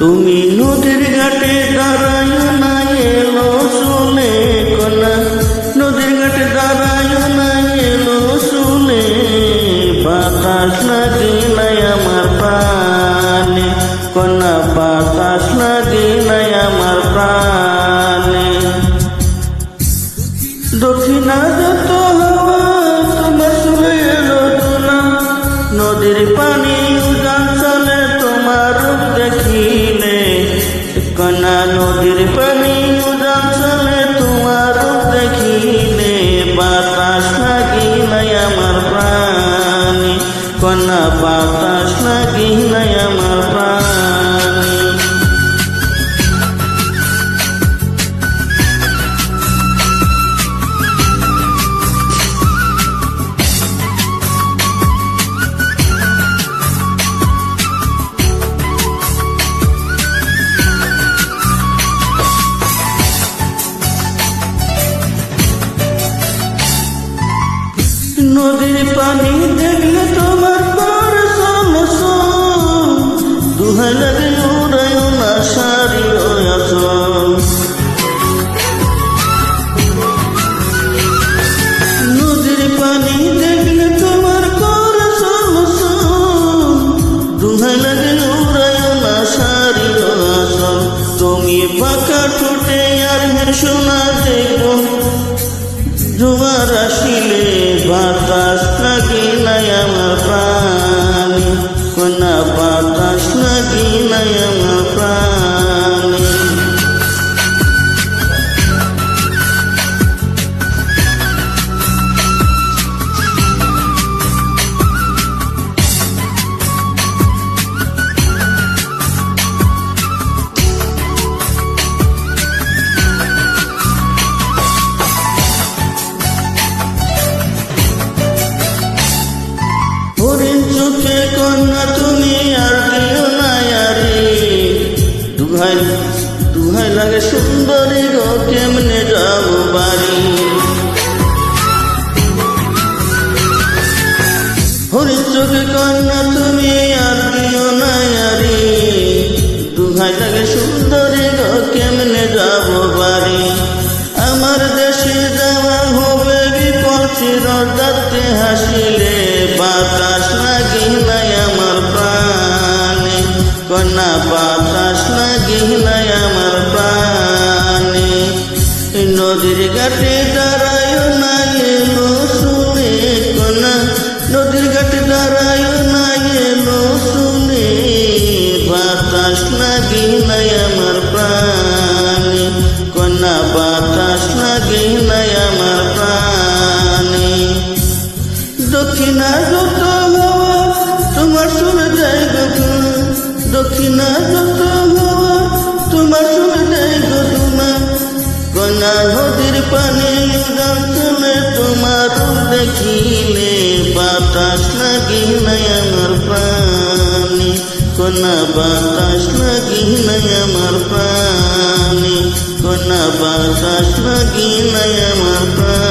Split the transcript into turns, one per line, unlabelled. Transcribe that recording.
তুমি নদীর ঘাটে দাঁড়ায় না এলো শুনে কনা নদীর ঘাটে দাঁড়ায় না এলো শুনে। বাতাস লাগে নাই আমার প্রাণে। কনা বাতাস লাগে নাই আমার প্রাণে। দক্ষিণা যত হাওয়া, তোমার শুনে এলো না নদীর পানি বাতাস লাগি নাই আমার প্রাণী। নদীর পানি দেখলে তোমার উড়ায় না সারি আসন নদীর পানি দেখলে তোমার পর দুহাই লাগে উড়ায় না সারি তুমি পাকা ঠোঁটে আর শোনা দেখো জোয়ার আসিলে বাতাস লাগে দুহাই লাগে সুন্দরী গো, কেমনে যাব বাড়ি? হরিণ চোখে কন্যা, তুমি আর না দুহাই লাগে সুন্দরী গো, কেমনে যাব বাড়ি? আমার দেশে যাওয়া হবে বিপদ চিরদাতে হাসিলে বাতাস লাগি নাই আমার প্রাণে। কন্যা ঘাটে দাঁড়ায় না এলো শুনে কন্যা নদীর ঘাটে দাঁড়ায় না এলো শুনে বাতাস লাগি নাই আমার প্রাণে। কন্যা বাতাস লাগে নাই আমার প্রাণে। দক্ষিণা যত হওয়া, তোমার শুনে যায় দক্ষিণা যত হওয়া, তোমার শুনে যায় কন্যা নদীর পানি উদান চলে তোমার রূপ দেখিলে বাতাস লাগি নাই আমার প্রাণী কন্যা বাতাস লাগি নাই আমার প্রাণী কন্যা বাতাস লাগি নাই আমার প্রাণ